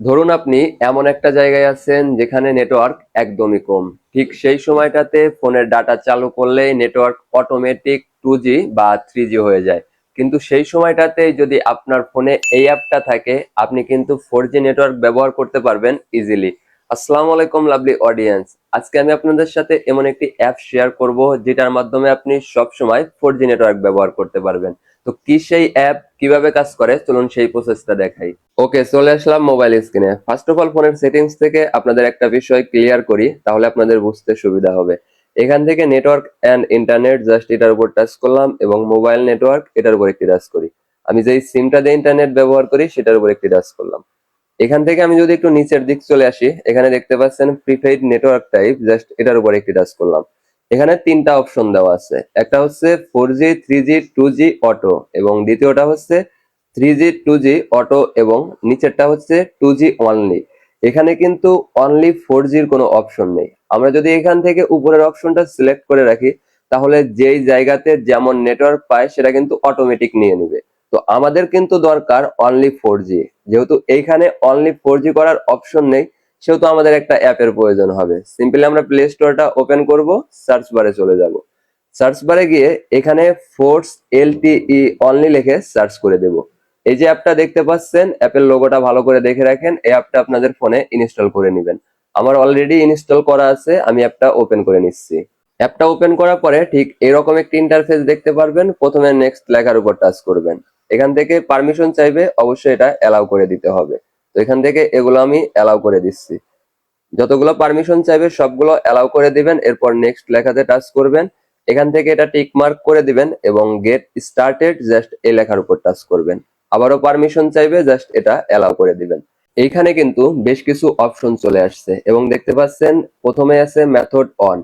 ধরুন আপনি এমন একটা জায়গায় আছেন যেখানে নেটওয়ার্ক একদমই কম। ঠিক সেই সময়টাতে ফোনের ডাটা চালু করলে নেটওয়ার্ক অটোমেটিক টু বা থ্রি হয়ে যায়। কিন্তু সেই সময়টাতে যদি আপনার ফোনে এই অ্যাপটা থাকে, আপনি কিন্তু ফোর নেটওয়ার্ক ব্যবহার করতে পারবেন ইজিলি আসসালামু আলাইকুম লাভলি অডিয়েন্স আজকে আমি আপনাদের সাথে এমন একটি অ্যাপ শেয়ার করব, যেটার মাধ্যমে আপনি সব সময় ফোর নেটওয়ার্ক ব্যবহার করতে পারবেন। তো কি সেই অ্যাপ কীভাবে কাজ করে? চলুন সেই প্রসেসটা দেখাই। ওকে চলে আসলাম মোবাইল স্ক্রিনে ফার্স্ট অফ অল ফোনের সেটিংস থেকে আপনাদের একটা বিষয় ক্লিয়ার করি, তাহলে আপনাদের বুঝতে সুবিধা হবে। এখান থেকে নেটওয়ার্ক অ্যান্ড ইন্টারনেট জাস্ট এটার উপর টাচ করলাম এবং মোবাইল নেটওয়ার্ক এটার উপর একটি টাচ করি। আমি যেই সিমটা দিয়ে ইন্টারনেট ব্যবহার করি, সেটার উপর একটি টাচ করলাম। এখান থেকে আমি যদি একটু নিচের দিক চলে আসি, এখানে দেখতে পাচ্ছেন প্রিপেইড নেটওয়ার্ক টাইপ জাস্ট এটার উপর একটি টাচ করলাম। এখানে তিনটা অপশন দেওয়া আছে। একটা হচ্ছে four G three G two G auto এবং দ্বিতীয়টা হচ্ছে three G two G auto এবং নিচেরটা হচ্ছে টু জি অনলি এখানে কিন্তু অনলি ফোর জির কোনো অপশন নেই। আমরা যদি এখান থেকে উপরের অপশনটা সিলেক্ট করে রাখি, তাহলে যেই জায়গাতে যেমন নেটওয়ার্ক পায়, সেটা কিন্তু অটোমেটিক নিয়ে নিবে। তো আমাদের কিন্তু দরকার অনলি ফোর জি যেহেতু এইখানে অনলি ফোর জি করার অপশন নেই সেহেতু আমাদের একটা অ্যাপের প্রয়োজন হবে। সিম্পলি আমরা প্লে স্টোরটা ওপেন করব সার্চ বারে চলে যাব। সার্চ বারে গিয়ে এখানে ফোর্স এলটিই অনলি লিখে সার্চ করে দেব। এই যে অ্যাপটা দেখতে পাচ্ছেন, অ্যাপের লোগোটা ভালো করে দেখে রাখেন, এই অ্যাপটা আপনাদের ফোনে ইনস্টল করে নেবেন। আমার অলরেডি ইনস্টল করা আছে, আমি অ্যাপটা ওপেন করে নিচ্ছি। অ্যাপটা ওপেন করার পরে ঠিক এরকম একটি ইন্টারফেস দেখতে পারবেন, প্রথমে নেক্সট লেখার উপর টাচ করবেন। এখান থেকে পারমিশন চাইবে, অবশ্যই এটা অ্যালাউ করে দিতে হবে। তো এখান থেকে এগুলো আমি অ্যালাউ করে দিচ্ছি। যতগুলো পারমিশন চাইবে সবগুলো অ্যালাউ করে দিবেন, এরপর নেক্সট লেখাতে টাচ করবেন। এখান থেকে এটা টিক মার্ক করে দিবেন এবং গেট স্টার্টেড জাস্ট এই লেখার উপর টাচ করবেন। আবারও পারমিশন চাইবে জাস্ট এটা অ্যালাউ করে দিবেন। এইখানে কিন্তু বেশ কিছু অপশন চলে আসছে এবং দেখতে পাচ্ছেন প্রথমে আছে মেথড অন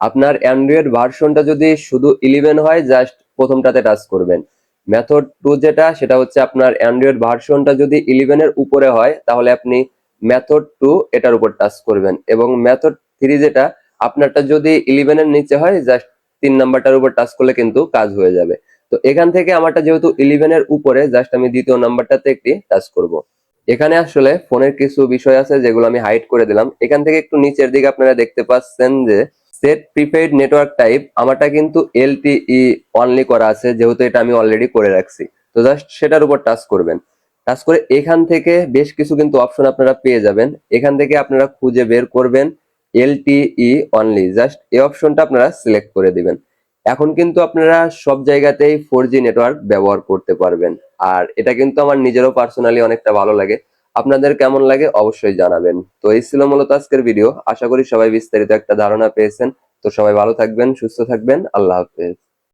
আপনার অ্যান্ড্রয়েড ভার্সনটা যদি শুধু ইলেভেন হয় জাস্ট প্রথমটাতে টাচ করবেন। মেথড টু যেটা, সেটা হচ্ছে আপনার অ্যান্ড্রয়েড ভার্সনটা যদি ইলেভেন এর উপরে হয়, তাহলে আপনি মেথড টু এটার উপর টাচ করবেন। এবং মেথড থ্রি যেটা, আপনারটা যদি ইলেভেন এর নিচে হয়, জাস্ট তিন নাম্বারটার উপর টাচ করলে কিন্তু কাজ হয়ে যাবে। তো এখান থেকে আমারটা যেহেতু ইলেভেন এর উপরে, জাস্ট আমি দ্বিতীয় নাম্বারটাতে একটি টাচ করব। এখানে আসলে ফোনের কিছু বিষয় আছে, যেগুলো আমি হাইড করে দিলাম। এখান থেকে একটু নিচের দিকে আপনারা দেখতে পাচ্ছেন যে সেট প্রিপেইড নেটওয়ার্ক টাইপ আমারটা কিন্তু এলটিই অনলি করা আছে, যেহেতু এটা আমি অলরেডি করে রাখছি। তো জাস্ট সেটার উপর টাচ করবেন। টাচ করে এখান থেকে বেশ কিছু কিন্তু অপশন আপনারা পেয়ে যাবেন। এখান থেকে আপনারা খুঁজে বের করবেন এলটিই অনলি জাস্ট এই অপশনটা আপনারা সিলেক্ট করে দিবেন। এখন কিন্তু আপনারা সব জায়গাতেই ফোর জি নেটওয়ার্ক ব্যবহার করতে পারবেন। আর এটা কিন্তু আমার নিজেরও পার্সোনালি অনেকটা ভালো লাগে। আপনাদের কেমন লাগে অবশ্যই জানাবেন। তো এই ছিল মূলত আজকের ভিডিও। আশা করি সবাই বিস্তারিত একটা ধারণা পেয়েছেন। তো সবাই ভালো থাকবেন, সুস্থ থাকবেন। আল্লাহ হাফেজ।